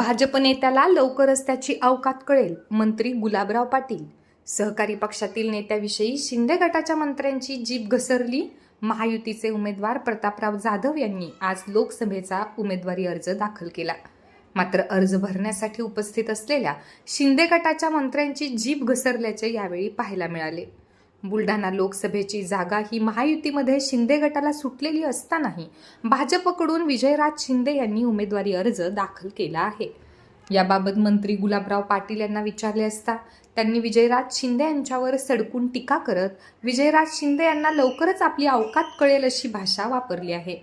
भाजप नेत्याला लवकरच त्याची अवकात कळेल मंत्री गुलाबराव पाटील. सहकारी पक्षातील नेत्याविषयी शिंदे गटाच्या मंत्र्यांची जीभ घसरली महायुतीचे उमेदवार प्रतापराव जाधव यांनी आज लोकसभेचा उमेदवारी अर्ज दाखल केला. मात्र अर्ज भरण्यासाठी उपस्थित असलेल्या शिंदे गटाच्या मंत्र्यांची जीभ घसरल्याचे यावेळी पाहायला मिळाले. बुलढाणा लोकसभेची जागा ही महायुतीमध्ये शिंदे गटाला सुटलेली असतानाही भाजपकडून विजयराज शिंदे यांनी उमेदवारी अर्ज दाखल केला आहे. याबाबत मंत्री गुलाबराव पाटील यांना विचारले असता त्यांनी विजयराज शिंदे यांच्यावर सडकून टीका करत विजयराज शिंदे यांना लवकरच आपली अवकात कळेल अशी भाषा वापरली आहे.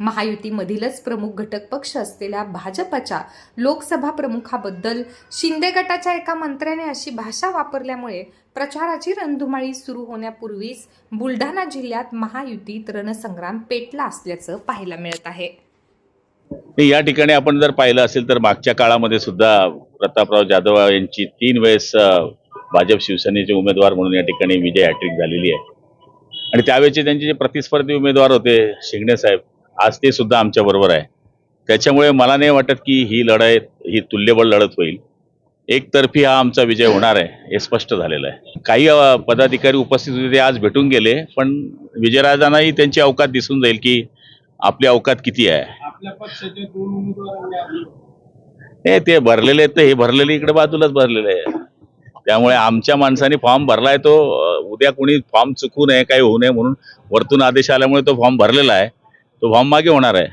महायुतीमधीलच प्रमुख घटक पक्ष असलेल्या भाजपच्या लोकसभा प्रमुखाबद्दल शिंदे गटाच्या एका मंत्र्याने अशी भाषा वापरल्यामुळे प्रचाराची रणधुमाळी सुरू होण्यापूर्वीच बुलढाणा जिल्ह्यात महायुतीत रणसंग्राम पेटला असल्याचं पाहायला मिळत आहे. या ठिकाणी आपण जर पाहिलं असेल तर मागच्या काळामध्ये सुद्धा प्रतापराव जाधव यांची तीन वेळेस भाजप शिवसेनेचे उमेदवार म्हणून या ठिकाणी विजय हॅट्रिक झालेली आहे. आणि त्यावेळेचे त्यांचे जे प्रतिस्पर्धी उमेदवार होते शिंगणे साहेब आज ते सुद्धा आमच्या बरोबर आहे. त्याच्यामुळे मला नाही वाटत की ही लढाई ही तुल्यबळ लढत होईल. एकतर्फी हा आमचा विजय होणार आहे हे स्पष्ट झालेलं आहे. काही पदाधिकारी उपस्थित होते ते आज भेटून गेले पण विजयराजांनाही त्यांची अवकात दिसून जाईल की आपली अवकात किती आहे. हे ते भरलेले आहेत तर हे भरलेले इकडे बाजूलाच भरलेले आहे त्यामुळे आमच्या माणसाने फॉर्म भरलाय तो उद्या कोणी फॉर्म चुकू नये काही होऊ नये म्हणून वरतून आदेश आल्यामुळे तो फॉर्म भरलेला आहे. तो फॉर्म मागे होणार आहे.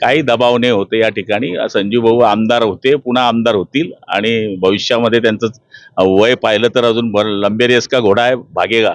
काही दबाव नाही होते या ठिकाणी. संजीव भाऊ आमदार होते पुन्हा आमदार होतील आणि भविष्यामध्ये त्यांचं वय पाहिलं तर अजून लंबेरियस का घोडा आहे भागेगा.